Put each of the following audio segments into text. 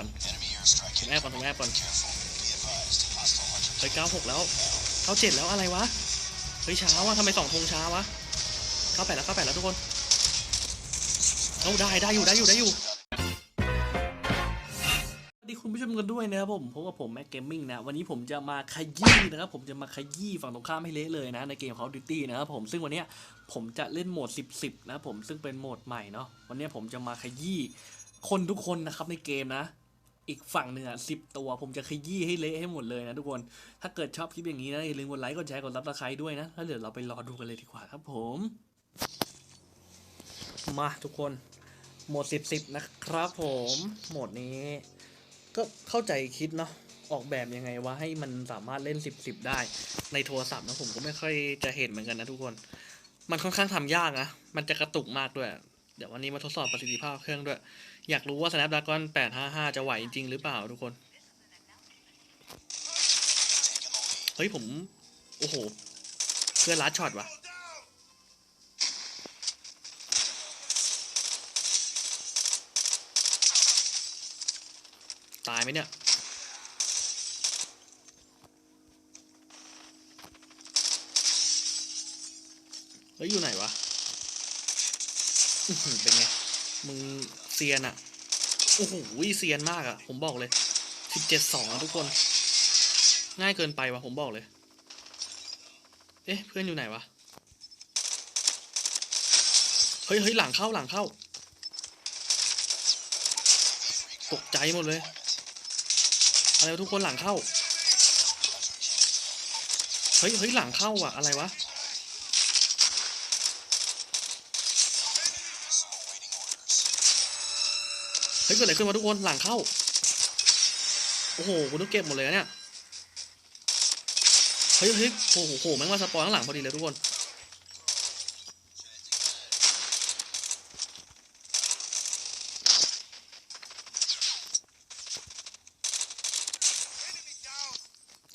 ก่อนผมแอบก่อนผมแอบก่อนเฮ้ยเก้าหกแล้วเก้าเจ็ดแล้วอะไรวะเฮ้ยช้าวะทำไมสองธงช้าวะเก้าแปดแล้วเก้าแปดแล้วทุกคนเอาได้ได้อยู่ได้อยู่ได้อยู่สวัสดีคุณผู้ชมกันด้วยนะครับผมพบกับผมแม็กเกมมิ่งนะ วันนี้ผมจะมาขยี้นะครับผมจะมาขยี้ฝั่งตรงข้ามให้เละเลยนะ ในเกม Call of Duty นะครับผมซึ่งวันเนี้ยผมจะเล่นโหมด 10 10 นะครับผมซึ่งเป็นโหมดใหม่เนาะวันเนี้ยผมจะมาขยี้คนทุกคนนะครับในเกมนะ อีกฝั่งหนึ่งอะสิบตัว ผมจะขยี้ให้เละให้หมดเลยนะทุกคน ถ้าเกิดชอบคลิปอย่างนี้นะอย่าลืมกดไลค์กดแชร์กดซับสไครต์ด้วยนะแล้วเดี๋ยวเราไปรอดูกันเลยดีกว่าครับผม มาทุกคนโหมด 10 10 นะครับผม โหมดนี้ ก็เข้าใจคิดเนาะ ออกแบบยังไงว่าให้มันสามารถเล่น 10 10 ได้ ในโทรศัพท์นะผมก็ไม่ค่อยจะเห็นเหมือนกันนะทุกคน มันค่อนข้างทำยากนะ มันจะกระตุกมากด้วย เดี๋ยววันนี้มาทดสอบประสิทธิภาพเครื่องด้วย อยากรู้ว่า Snapdragon 855 จะไหวจริงหรือเปล่าทุกคน เฮ้ยผม โอ้โห เพื่อนลัดช็อตว่ะตายไหมเนี่ย เฮ้ย อยู่ไหนวะ เป็นไง มึงเซียนอะโอ้โหเซียนมากอะผมบอกเลยสิบเจ็ดสองทุกคน ง่ายเกินไปวะผมบอกเลย เอ๊ะ เพื่อนอยู่ไหนวะ เฮ้ยเฮ้ยหลังเข้าหลังเข้า ตกใจหมดเลยอะไรทุกคนหลังเข้า เฮ้ยเฮ้ยหลังเข้าอะ อะไรวะ กิดอะไรขึ้นมาทุกคนหลังเข้า โอ้โหกูต้องเก็บหมดเลยนะเนี่ยเฮ้ยเฮ้ยโอ้โหโหแม่งมาสปอยข้างหลังพอดีเลยทุกคน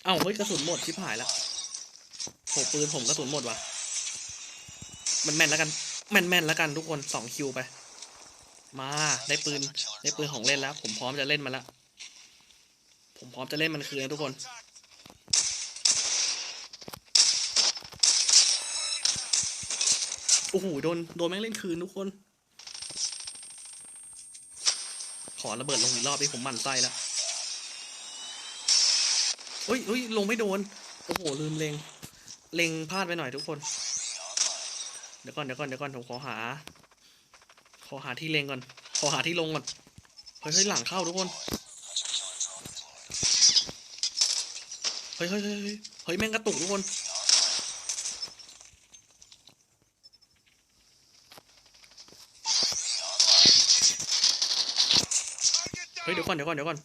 เอ้าเฮ้ยกระสุนหมดชิบหายแล้วโหปืนผมกระสุนหมดว่ะมันแม่นแล้วกัน แม่นแม่นแล้วกันทุกคนสองคิวไป มาได้ปืน ได้ปืนของเล่นแล้ว ผมพร้อมจะเล่นมันละ ผมพร้อมจะเล่นมันคืนนะทุกคน โอ้โหโดนโดนแม่งเล่นคืนทุกคน ขอระเบิดลงอีกรอบดิผมหมั่นไส้แล้วเฮ้ยเฮ้ยลงไม่โดน โอ้โหลืมเลงเลงพลาดไปหน่อยทุกคน เดี๋ยวก่อนเดี๋ยวก่อนเดี๋ยวก่อนผมขอหา ขอหาที่เลงก่อน ขอหาที่ลงก่อน ฮ้ยเฮ้ยหลังเข้าทุกคนเฮ้ยเฮ้ยเฮ้ยเฮ้ยเฮ้ยแม่งกระตุกทุกคนเฮ้ยเดี๋ยวก่อนเดี๋ยวก่อนเดี๋ยวก่อน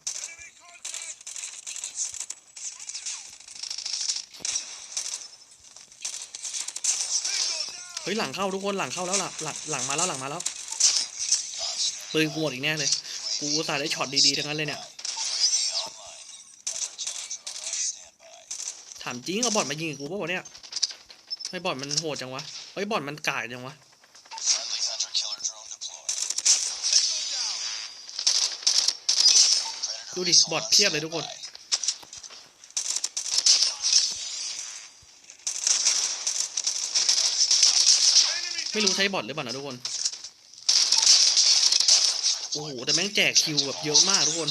เฮ้ยหลังเข้าทุกคนหลังเข้าแล้วหลังหลังหลังมาแล้วหลังมาแล้วปืนกูหมดอีกแน่เลย กูอุตส่าได้ช็อตดีๆทั้งนั้นเลยเนี่ยถามจริงเอาบอทมายิงกูป่าวะเนี่ยไอ้บอทมันโหดจังวะไอ้บอทมันกายจังวะดูดิบอทเพียบเลยทุกคนไม่รู้ใช้บอทหรือเปล่านะทุกคน โอ้โห แต่แม่งแจกคิวแบบเยอะมากทุกคน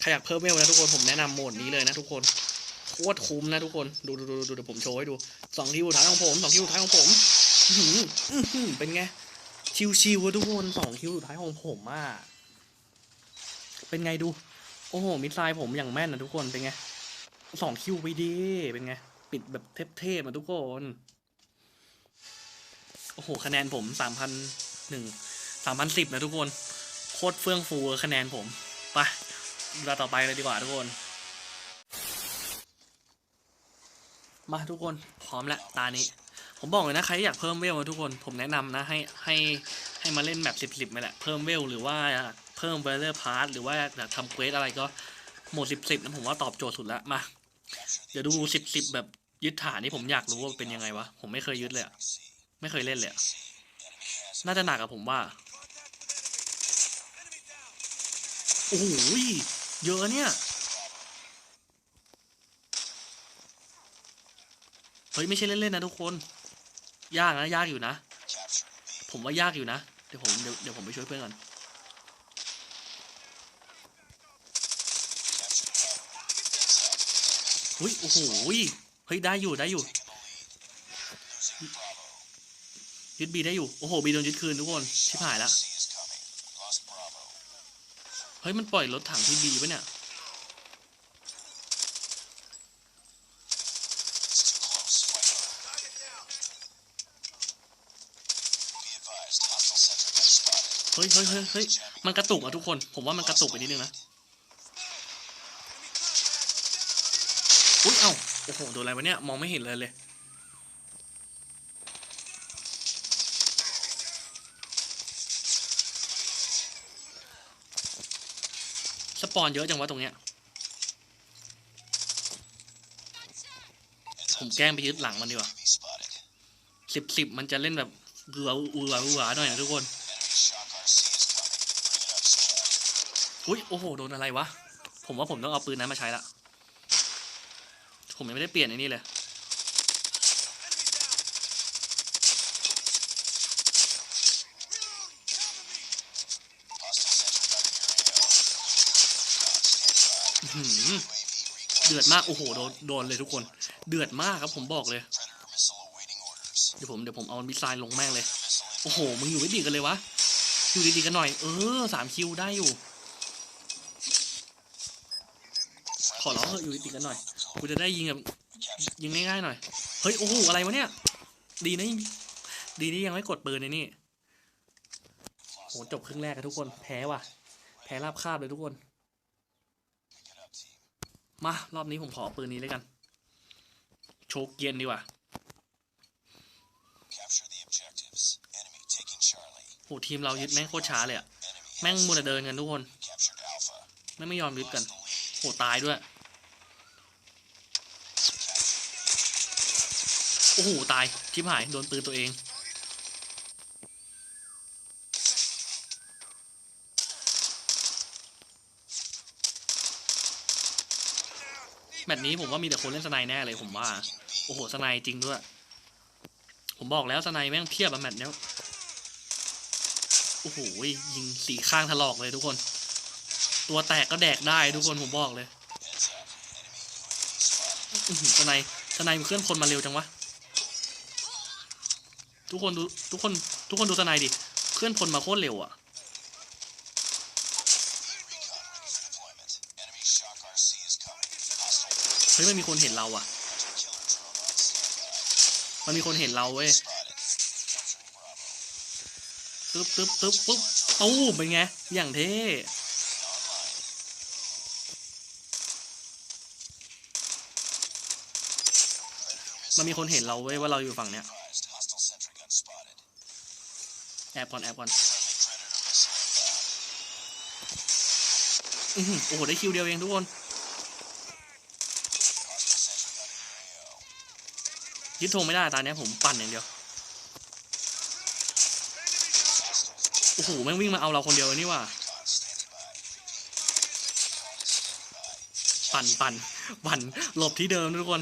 ใครอยากเพิ่มเวลนะทุกคน ผมแนะนำโหมดนี้เลยนะทุกคน โคตรคุ้มนะทุกคน ดูดูดูดูเดี๋ยวผมโชว์ให้ดูสองคิวท้ายของผมสองคิวท้ายของผมอื้อหืออื้อหือเป็นไง ชิวๆอะทุกคนสองคิวสุดท้ายของผมอะเป็นไงดู โอ้โห มิดไซล์ผมอย่างแม่นนะทุกคน เป็นไงสองคิวไปดี เป็นไง ปิดแบบเทพๆมาทุกคน โอ้โห คะแนนผมสามพันหนึ่งสามพันสิบนะทุกคน โคตรเฟื่องฟูคะแนนผมไปเราต่อไปเลยดีกว่าทุกคน มาทุกคนพร้อมแล้วตานี้ ผมบอกเลยนะใครอยากเพิ่มเวลนะทุกคน ผมแนะนำนะให้ให้ให้มาเล่นแบบสิบสิบไปแหละเพิ่มเวลหรือว่าเพิ่มเวลเลอร์พาร์ทหรือว่าอยากทำเควสอะไรก็โหมดสิบสิบนะผมว่าตอบโจทย์สุดแล้วมาเดี๋ยวดูสิบสิบแบบยึดฐานนี่ผมอยากรู้ว่าเป็นยังไงวะ ผมไม่เคยยึดเลยอะ ไม่เคยเล่นเลยน่าจะหนักอะผมว่า โอ้โหเยอะเนี่ย เฮ้ย ไม่ใช่เล่นๆนะทุกคน ยากนะ ยากอยู่นะ ผมว่ายากอยู่นะ เดี๋ยวผมเดี๋ยวเดี๋ยวผมไปช่วยเพื่อนก่อนอุ้ย โอ้โห เฮ้ย ได้อยู่ ได้อยู่ ยึดบีได้อยู่ โอ้โห บีโดนยึดคืนทุกคน ชิบหายแล้ว เฮ้ย มันปล่อยรถถังที่บีปะเนี่ยเฮ้ยเฮ้ยเฮ้ยเฮ้ยมันกระตุกอะทุกคน ผมว่ามันกระตุกไปนิดนึงนะ อุ้ย เอ้า โอ้โห โดนอะไรวะเนี่ย มองไม่เห็นเลยเลย ปอนเยอะจังวะตรงเนี้ย ผมแกล้งไปยึดหลังมันดีกว่าสิบสิบมันจะเล่นแบบเอืออืออือหน่อยนะทุกคน อุ้ยโอ้โห โดนอะไรวะ ผมว่าผมต้องเอาปืนนั้นมาใช้ละ ผมยังไม่ได้เปลี่ยนไอ้นี่เลย เดือดมาก โอ้โห โดนโดนเลยทุกคน เดือดมากครับผมบอกเลย เดี๋ยวผมเดี๋ยวผมเอามิสไซล์ลงแม่งเลย โอ้โห มึงอยู่ไม่ดีกันเลยวะ อยู่ดีๆกันหน่อย เออสามคิวได้อยู่ ขอร้องเถอะอยู่ดีๆกันหน่อย กูจะได้ยิงแบบยิงง่ายๆหน่อย เฮ้ย โอ้โห อะไรวะเนี่ย ดีนะ ดีที่ยังไม่กดปืนในนี่โหจบครึ่งแรกกันทุกคน แพ้ว่ะ แพ้ราบคาบเลยทุกคน มารอบนี้ผมขอปืนนี้เลยกัน โชกเย็นดีกว่าโหทีมเรายึดแม่งโคตรช้าเลยอะแม่งมัวแต่เดินกันทุกคนแม่งไม่ยอมยึดกันโหตายด้วย โอ้โห ตายชิบหาย โดนปืนตัวเอง แมตช์นี้ผมว่ามีแต่คนเล่นสไนด์แน่เลยผมว่า โอ้โหสไนด์จริงด้วย ผมบอกแล้วสไนด์แม่งเพียบอะแมตช์เนี้ยโอ้โหยิงสีข้างถลอกเลยทุกคน ตัวแตกก็แดกได้ทุกคนผมบอกเลยสไนด์สไนด์มันเคลื่อนคนมาเร็วจังวะทุกคนดูทุกคน ทุกคนดูสไนด์ดิเคลื่อนพลมาโคตรเร็วอะ ฮ้ยมันมีคนเห็นเราอะมันมีคนเห็นเราเว้ยตึ๊บตึ๊บตึ๊บปุ๊บตู้เป็นไง อย่างเท่มันมีคนเห็นเราเว้ยว่าเราอยู่ฝั่งเนี้ยแอบก่อนแอบก่อนอือหือโอ้โห ได้คิวเดียวเองทุกคน ยึดธงไม่ได้ตอนนี้ยผมปั่นอย่างเดียวโอ้โหแม่งวิ่งมาเอาเราคนเดียวนี่ว่าปั่นปั่นปั่นหลบที่เดิมทุกคน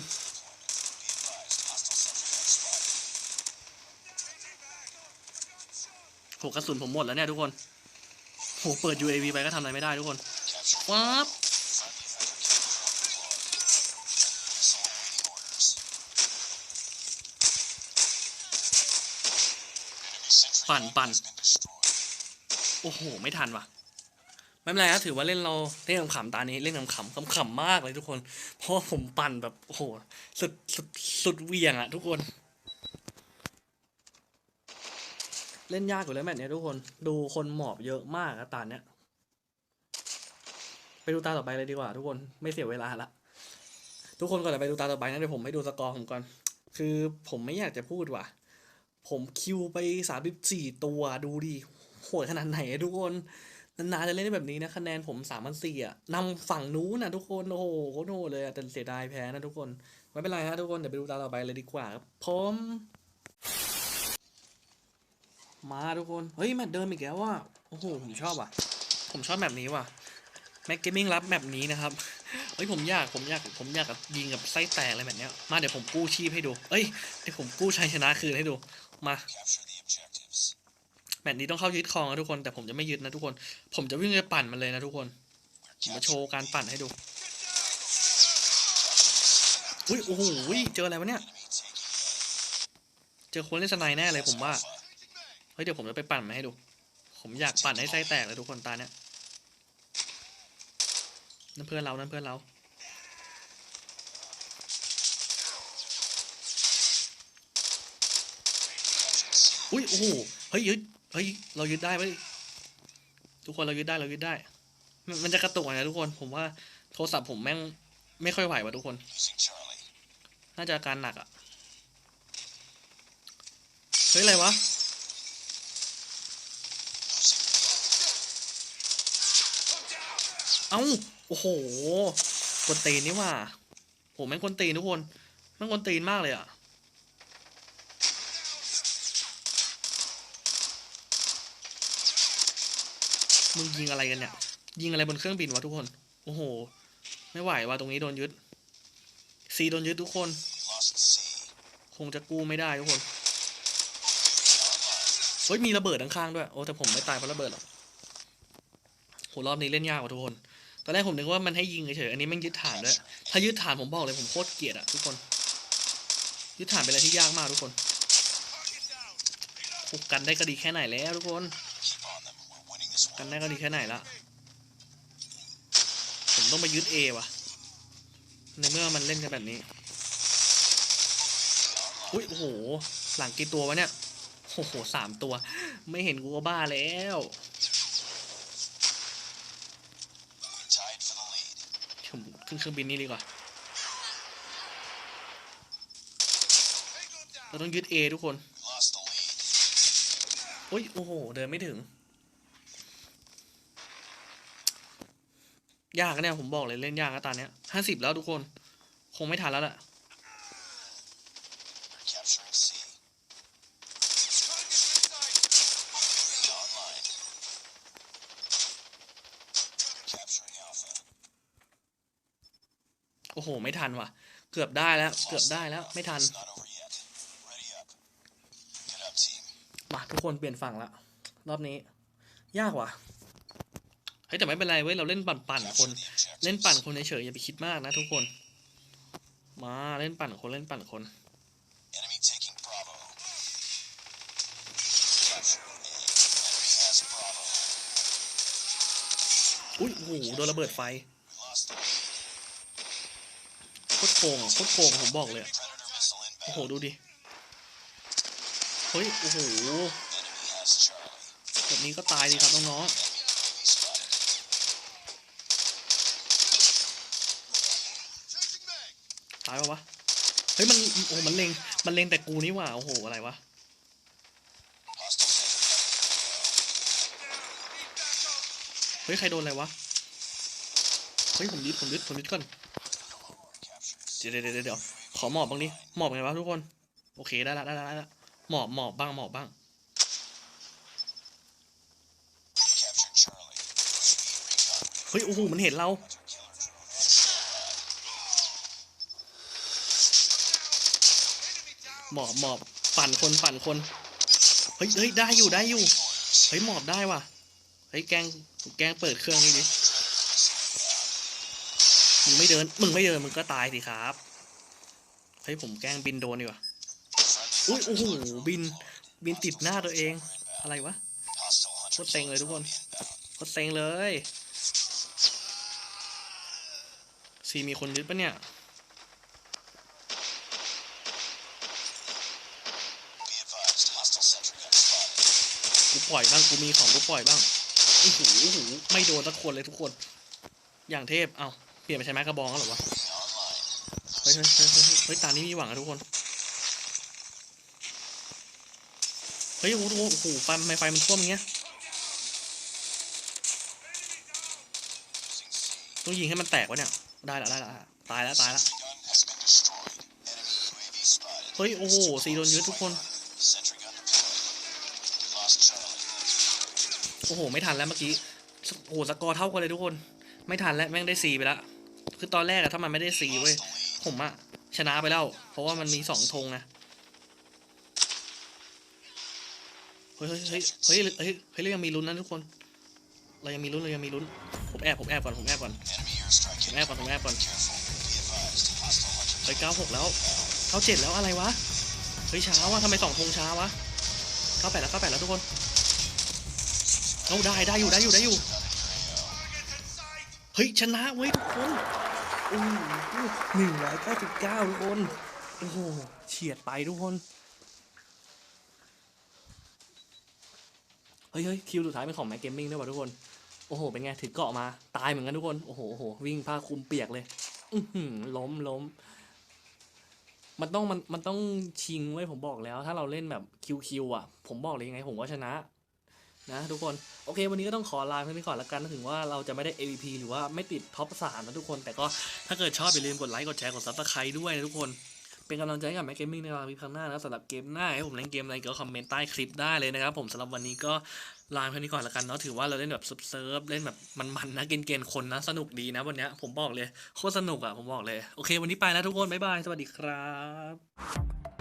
โหกระสุนผมหมดแล้วเนี่ยทุกคนโหเปิด UAV ไปก็ทำอะไรไม่ได้ทุกคนว้าบ ปั่นปั่นโอ้โห ไม่ทันว่ะ ไม่เป็นไรครับถือว่าเล่นเราเล่นขำๆตานี้เล่นขำๆขำๆมากเลยทุกคน เพราะผมปั่นแบบโอ้โหสุดสุดสุดเวียงอะทุกคน เล่นยากอยู่แล้วแมตช์เนี้ยทุกคนดูคนหมอบเยอะมากอะตาเนี้ยไปดูตาต่อไปเลยดีกว่า ทุกคนไม่เสียเวลาละทุกคนก่อนจะไปดูตาต่อไปนะเดี๋ยวผมให้ดูสกอร์ผมก่อน คือผมไม่อยากจะพูดว่ะ ผมคิวไปสามสิบสี่ตัวดูดิโหดขนาดไหนทุกคน นานๆจะเล่นได้แบบนี้นะคะแนนผมสามพันสี่อะนำฝั่งนู้นนะทุกคน โอ้โหโคตรโหดเลยอะแต่เสียดายแพ้นะทุกคน ไม่เป็นไรฮะทุกคน เดี๋ยวไปดูตาต่อไปเลยดีกว่าครับผมมาทุกคน เฮ้ยแมตเดิมอีกแล้วว่ะโอ้โหผมชอบว่ะ ผมชอบแบบนี้ว่ะแม็กเกมมิ่งรับแบบนี้นะครับ เฮ้ยผมอยากผมอยากผมอยากกับยิงกับไส้แตกอะไรแบบเนี้ย มาเดี๋ยวผมกู้ชีพให้ดู เอ้ยเดี๋ยวผมกู้ชัยชนะคืนให้ดู มา แมตช์นี้ต้องเข้ายึดครองนะทุกคน แต่ผมจะไม่ยึดนะทุกคน ผมจะวิ่งไปปั่นมันเลยนะทุกคนผมมาโชว์การปั่นให้ดูอุ้ยโอ้โหเจออะไรวะเนี่ย เจอคนเล่นสไนแน่เลยผมว่า เฮ้ยเดี๋ยวผมจะไปปั่นมาให้ดู ผมอยากปั่นให้ไส้แตกเลยทุกคนตาเนี้ยนั่นเพื่อนเรา นั่นเพื่อนเรา อุ้ยโอ้โหเฮ้ยยึดเฮ้ยเรายึดได้ไหมทุกคนเรายึดได้เรายึดได้มันมันจะกระตุกนะทุกคน ผมว่าโทรศัพท์ผมแม่งไม่ค่อยไหวว่ะทุกคน น่าจะอาการหนักอะ่ะ เฮ้ยอะไรวะเอ้าโอ้โหกวนตีนนี่ว่าโหแม่งกวนตีนทุกคนแม่งกวนตีนมากเลยอะ่ มึงยิงอะไรกันเนี่ย ยิงอะไรบนเครื่องบินวะทุกคน โอ้โห ไม่ไหวว่ะตรงนี้โดนยึดซีโดนยึดทุกคน คงจะกู้ไม่ได้ทุกคน เฮ้ยมีระเบิดข้างๆด้วย โอ้แต่ผมไม่ตายเพราะระเบิดหรอกโหรอบนี้เล่นยากกว่าทุกคน ตอนแรกผมนึกว่ามันให้ยิงเฉยๆ อันนี้แม่งยึดฐานด้วย ถ้ายึดฐานผมบอกเลยผมโคตรเกลียดอะทุกคน ยึดฐานเป็นอะไรที่ยากมากทุกคนโอ้กันได้ก็ดีแค่ไหนแล้วทุกคน กันได้ก็ดีแค่ไหนละผมต้องไปยึดเอว่ะ ในเมื่อมันเล่นกันแบบนี้ อุ้ยโอ้โห หลังกี่ตัววะเนี่ย โอ้โหสามตัว ไม่เห็นกูก็บ้าแล้วผมขึ้นเครื่องบินนี่ดีกว่า เราต้องยึดเอทุกคน อุ้ยโอ้โห เดินไม่ถึง ยากนะเนี่ยผมบอกเลยเล่นยากนะตอนเนี้ยห้าสิบแล้วทุกคน คงไม่ทันแล้วแหละโอ้โห ไม่ทันว่ะ เกือบได้แล้ว เกือบได้แล้ว ไม่ทัน มาทุกคนเปลี่ยนฝั่งละ รอบนี้ ยากว่ะ ฮ้ยแต่ไม่เป็นไรเว้ยเราเล่นปั่นปั่นๆคน Capture the objectives. เล่นปั่นคนเฉยๆอย่าไปคิดมากนะทุกคน มาเล่นปั่นคนเล่นปั่นคน Enemy taking Bravo. Capture A. Enemy has Bravo. อุ้ยโอ้โหโดนระเบิดไฟ We lost the lead. โคตรโกงอะโคตรโกงอะผมบอกเลยอะ Predator missile โอ้โห inbound. ดูดิเฮ้ยโอ้โห Enemy has Charlie. แบบนี้ก็ตายดีครับน้อง Enemy ายปะวะ เฮ้ยมันโอ้โหมันเล็งมันเล็งแต่กูนี่หว่าโอ้โหอะไรวะเฮ้ยใครโดนอะไรวะ เฮ้ยผมยึดผมยึดผมยึดก่อนเดี๋ยวเดี๋ยวเดี๋ยวเดี๋ยวขอหมอบบ้างดิหมอบไงวะทุกคน โอเคได้ละได้ละได้ละหมอบหมอบบ้างหมอบบ้างเฮ้ยโอ้โหมันเห็นเรา หมอบหมอบปั่นคนปั่นคนเฮ้ยเฮ้ยได้อยู่ได้อยู่เฮ้ยหมอบได้ว่ะเฮ้ยแกงแกงเปิดเครื่องนี่ดิมึงไม่เดินมึงไม่เดินมึงก็ตายสิครับเฮ้ยผมแกล้งบินโดนดีกว่าอุ้ยโอ้โหบินบินติดหน้าตัวเอง อะไรวะโคตรเซ็งเลยทุกคนโคตรเซ็งเลยซีมีคนยึดปะเนี่ย ปล่อยบ้างกูมีของกูปล่อยบ้างโอ้โหโอ้โหไม่โดนสักคนเลยทุกคน อย่างเทพเอ้าเปลี่ยนไปใช้ไม้กระบองแล้วเหรอวะ Online. เฮ้ยเฮ้ยเฮ้ยเฮ้ยเฮ้ยเฮ้ยตานี้มีหวังอะทุกคนเฮ้ยโอ้โหโอ้โหไฟทำไมไฟมันท่วมอย่างเงี้ย Using C. ต้องยิงให้มันแตกวะเนี่ยได้ละได้ละตายแล้วตายแล้ว Sentry gun has been destroyed. Enemy UAV spotted. เฮ้ยโอ้โหซีโดนยึดทุกคน โอ้โห ไม่ทันแล้วเมื่อกี้ โอ้โห สกอร์เท่ากันเลยทุกคน ไม่ทันแล้วแม่งได้ซีไปแล้ว คือตอนแรกอะถ้ามันไม่ได้ซีเว้ย ผมอะชนะไปแล้ว เพราะว่ามันมีสองธงนะเฮ้ยเฮ้ยเฮ้ยเฮ้ยเฮ้ยเฮ้ยเรายังมีลุ้นนะทุกคน เรายังมีลุ้น เรายังมีลุ้น ผมแอบ ผมแอบก่อน ผมแอบก่อน ผมแอบก่อน ผมแอบก่อน Careful. Be advised. Hostile hunter เฮ้ยเก้าหกแล้วเก้าเจ็ดแล้วอะไรวะ เฮ้ยช้าวะทำไมสองธงช้าวะเก้าแปดแล้วเก้าแปดแล้วทุกคน เอาได้ได้อยู่ได้อยู่ได้อยู่ เฮ้ยชนะเว้ยทุกคนโอ้โหหนึ่งร้อยเก้าสิบเก้าทุกคน โอ้โหเฉียดไปทุกคน เฮ้ยเฮ้ยคิวสุดท้ายเป็นของแม็กเกมมิ่งด้วยว่ะทุกคน โอ้โห เป็นไงถือเกาะมา ตายเหมือนกันทุกคน โอ้โหโอ้โหวิ่งผ้าคลุมเปียกเลย อือหือล้มล้มมันต้องมันมันต้องชิงไว้ยผมบอกแล้ว ถ้าเราเล่นแบบคิวคิวอะ ผมบอกเลยยังไงผมก็ชนะ นะทุกคนโอเค วันนี้ก็ต้องขอลาเพื่อนไปก่อนละกันถึงว่าเราจะไม่ได้ AVP หรือว่าไม่ติดท็อปสามนะทุกคน แต่ก็ถ้าเกิดชอบอย่าลืมกดไลค์กดแชร์กดซับสไครต์ด้วยนะทุกคน เป็นกำลังใจกับแม็กเกมมิ่งในวันครั้งหน้านะสำหรับเกมหน้าให้ผมเล่นเกมอะไรก็คอมเมนต์ใต้คลิปได้เลยนะครับผมสำหรับวันนี้ก็ลาเพื่อนนี้ก่อนละกันเนาะถือว่าเราเล่นแบบเซิร์ฟเล่นแบบมันๆนะเกณฑ์คนนะสนุกดีนะวันเนี้ยผมบอกเลยโคตรสนุกอะผมบอกเลยโอเค วันนี้ไปแล้วทุกคนบ๊ายบายสวัสดีครับ